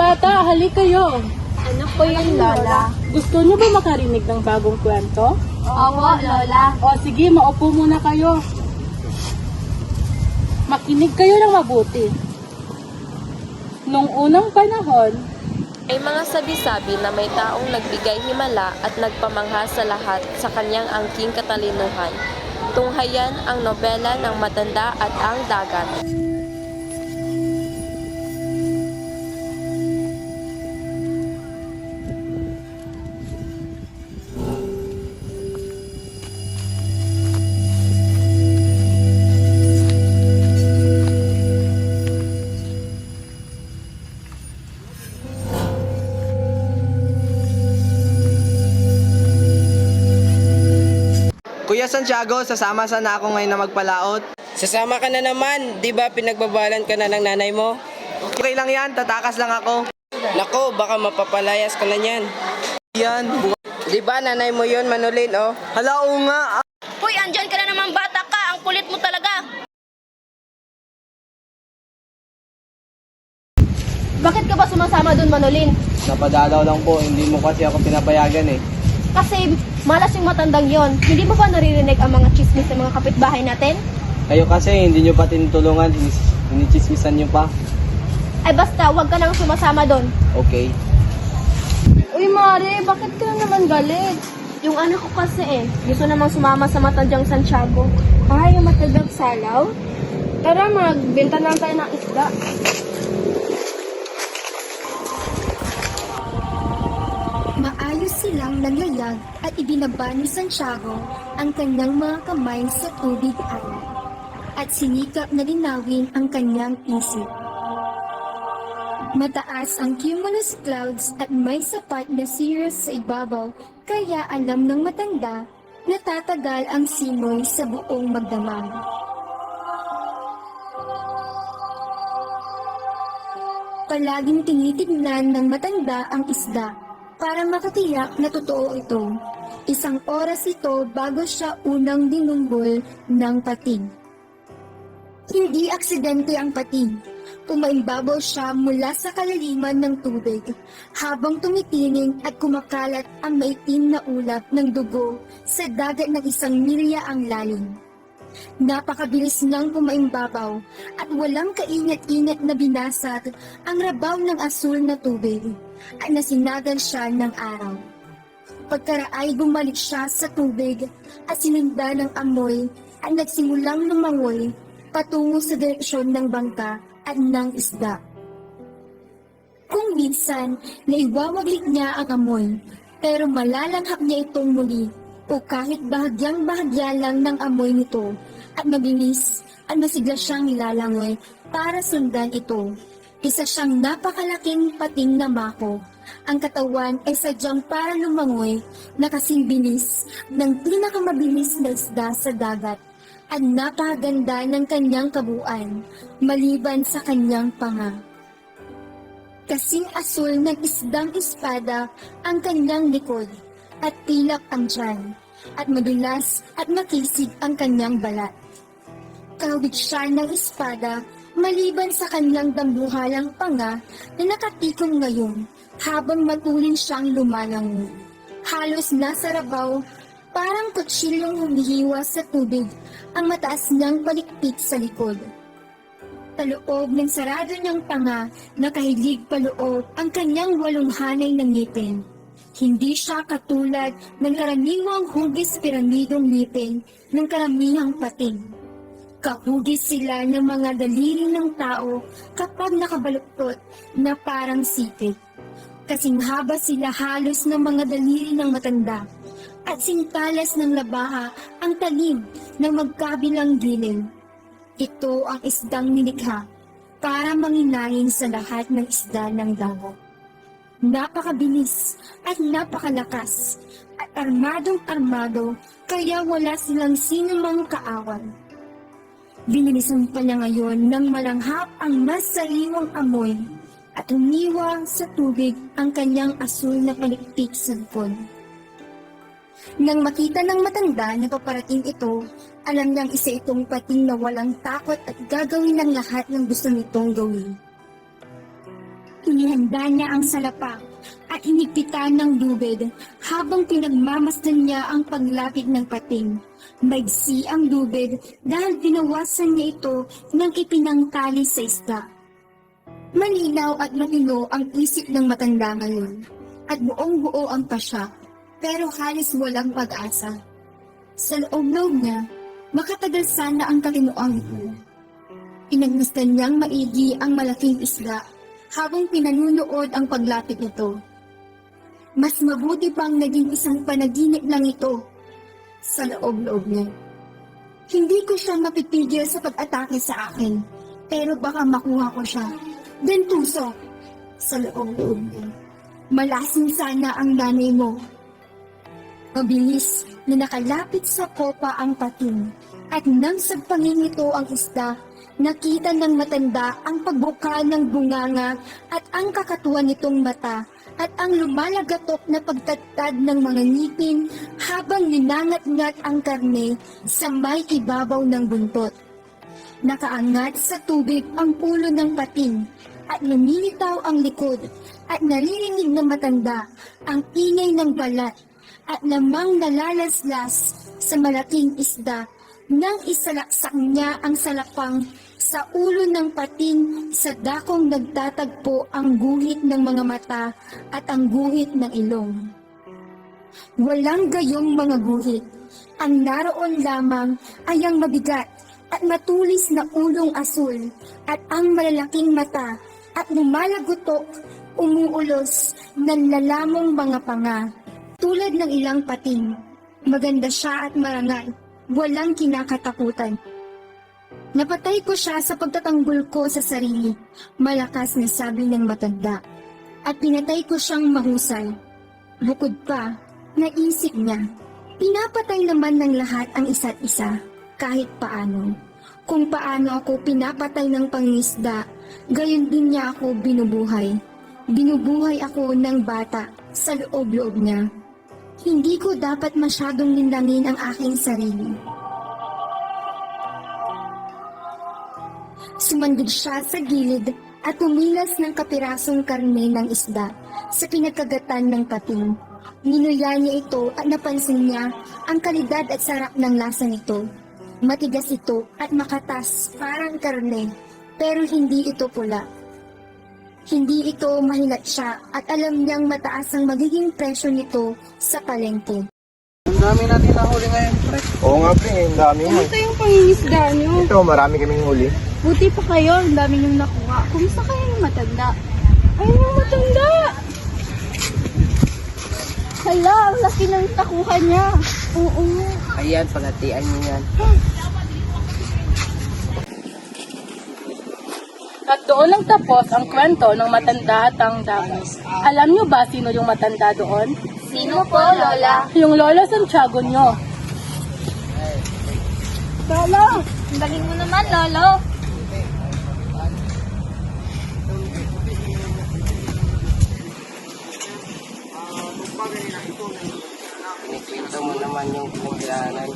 halik kayo. Ano po yun, Lola? Gusto niyo ba makarinig ng bagong kwento? Opo, Lola. O sige, maupo muna kayo. Makinig kayo ng mabuti. Nung unang panahon, May mga sabi-sabi na may taong nagbigay himala at nagpamangha sa lahat sa kanyang angking katalinuhan. Tunghayan ang nobela ng matanda at ang dagat. Santiago, sasama sana ako ngayon na magpalaot. Sasama ka na naman, di ba pinagbabalan ka na ng nanay mo? Okay lang yan, tatakas lang ako. Nako, baka mapapalayas ka na niyan. Yan, bu- Di ba nanay mo yon Manolin, oh? Hala, oo nga. Hoy, andyan ka na naman bata ka. Ang kulit mo talaga. Bakit ka ba sumasama doon, Manolin? Napadalaw lang po, hindi mo kasi ako pinapayagan eh. Kasi malas yung matandang yon. Hindi mo ba naririnig ang mga chismis ng mga kapitbahay natin? Kayo kasi, hindi nyo pa tinutulungan, hinichismisan nyo pa. Ay basta, huwag ka nang sumasama doon. Okay. Uy, Mare, bakit ka na naman galit? Yung anak ko kasi eh, gusto namang sumama sa matandang Santiago. Ay, yung matandang salaw? Tara, magbenta lang tayo ng isda. Nangyayag at ibinaba ni Santiago ang kanyang mga kamay sa tubig alat at sinikap na linawin ang kanyang isip. Mataas ang cumulus clouds at may sapat na cirrus sa ibabaw kaya alam ng matanda na tatagal ang simoy sa buong magdamag. Palaging tinitignan ng matanda ang isda para makatiyak na totoo ito. Isang oras ito bago siya unang dinunggol ng pating. Hindi aksidente ang pating. Pumaimbabaw siya mula sa kalaliman ng tubig habang tumitining at kumakalat ang maitim na ulap ng dugo sa dagat ng isang milya ang lalim. Napakabilis nang pumaimbabaw at walang kaingat-ingat na binasag ang rabaw ng asul na tubig at nasinagal siya ng araw. Pagkaraay bumalik siya sa tubig at sinunda ng amoy at nagsimulang lumangoy patungo sa direksyon ng bangka at ng isda. Kung minsan, naiwawaglit niya ang amoy, pero malalanghap niya itong muli o kahit bahagyang bahagya lang ng amoy nito at mabilis at masigla siyang nilalangoy para sundan ito. Isa siyang napakalaking pating na mako. Ang katawan ay sadyang para lumangoy na kasing bilis ng pinakamabilis na isda sa dagat at napakaganda ng kanyang kabuuan maliban sa kanyang panga. Kasing asul ng isdang espada ang kanyang likod at pilak ang tiyan at madulas at makisig ang kanyang balat. Kawit siya ng espada maliban sa kanyang dambuhalang panga na nakatikom ngayon habang matulin siyang lumalangoy. Halos nasa rabaw, parang kutsilyong humihiwa sa tubig ang mataas niyang palikpik sa likod. Paloob ng sarado niyang panga, nakahilig paloob ang kanyang walong hanay ng ngipin. Hindi siya katulad ng karaniwang hugis piramidong ngipin ng karamihang pating. Kahugis sila ng mga daliri ng tao kapag nakabaluktot na parang sipit. Kasing haba sila halos ng mga daliri ng matanda at singtalas ng labaha ang talim ng magkabilang gilid. Ito ang isdang nilikha para manginayin sa lahat ng isda ng dagat. Napakabilis at napakalakas at armadong-armado kaya wala silang sinumang kaawan. Binilisan pa niya ngayon ng malanghap ang mas sariwang amoy at umiwa sa tubig ang kanyang asul na palikpik sa likod. Nang makita ng matanda na paparating ito, alam niyang isa itong pating na walang takot at gagawin ng lahat ng gusto nitong gawin. Inihanda niya ang salapa at hinigpitan ng lubid habang pinagmamasdan niya ang paglapit ng pating. Maigsi ang lubid dahil binawasan niya ito ng ipinangtali sa isda. Malinaw at matino ang isip ng matanda ngayon at buong buo ang pasya pero halos walang pag-asa. Sa loob-loob niya, makatagal sana ang katinoang ito. Pinagmasdan niyang maigi ang malaking isda habang pinanunood ang paglapit nito. Mas mabuti pang naging isang panaginip lang ito sa loob-loob niya. Hindi ko siya mapipigil sa pag-atake sa akin, pero baka makuha ko siya. Dentuso, sa loob-loob niya. Malasing sana ang nanay mo. Mabilis na nakalapit sa kopa ang pating at nang sagpangin nito ang isda, nakita ng matanda ang pagbuka ng bunganga at ang kakatuwa nitong mata at ang lumalagatok na pagtatad ng mga ngipin habang ninangat-ngat ang karne sa may ibabaw ng buntot. Nakaangat sa tubig ang ulo ng pating at lumilitaw ang likod at naririnig ng matanda ang ingay ng balat at namang nalalaslas sa malaking isda nang isalaksak niya ang salapang sa ulo ng pating sa dakong nagtatagpo ang guhit ng mga mata at ang guhit ng ilong. Walang gayong mga guhit. Ang naroon lamang ay ang mabigat at matulis na ulong asul at ang malalaking mata at lumalagutok, umuulos ng lalamong mga panga. Tulad ng ilang pating, maganda siya at marangal, walang kinakatakutan. Napatay ko siya sa pagtatanggol ko sa sarili, malakas na sabi ng matanda. At pinatay ko siyang mahusay. Bukod pa, naisip niya, pinapatay naman ng lahat ang isa't isa, kahit paano. Kung paano ako pinapatay ng pangisda, gayon din niya ako binubuhay. Binubuhay ako ng bata sa loob-loob niya. Hindi ko dapat masyadong linlangin ang aking sarili. Sumandog siya sa gilid at umilas ng kapirasong karne ng isda sa pinagkagatan ng pating. Ninuya niya ito at napansin niya ang kalidad at sarap ng lasa nito. Matigas ito at makatas parang karne, pero hindi ito pula. Hindi ito mahilat siya at alam niyang mataas ang magiging presyo nito sa palengke. Dami natin nahuli ngayon, pre. Oo nga pre, ang dami mo. Ito yung pangingisda niyo. Ito, marami kaming huli. Buti pa kayo, ang dami niyong nakuha. Kumusta kayo yung matanda? Ay, yung matanda! Hala, ang laki ng nakuha niya. Oo. Ayan, pagatian niyo yan. At doon ang tapos ang kwento ng matanda at ang dagat. Alam niyo ba sino yung matanda doon? Sino po, Lola? Yung Lolo Santiago nyo. Lolo! Ang galing mo naman, Lolo. Kinikwento mo naman yung pinagdaanan.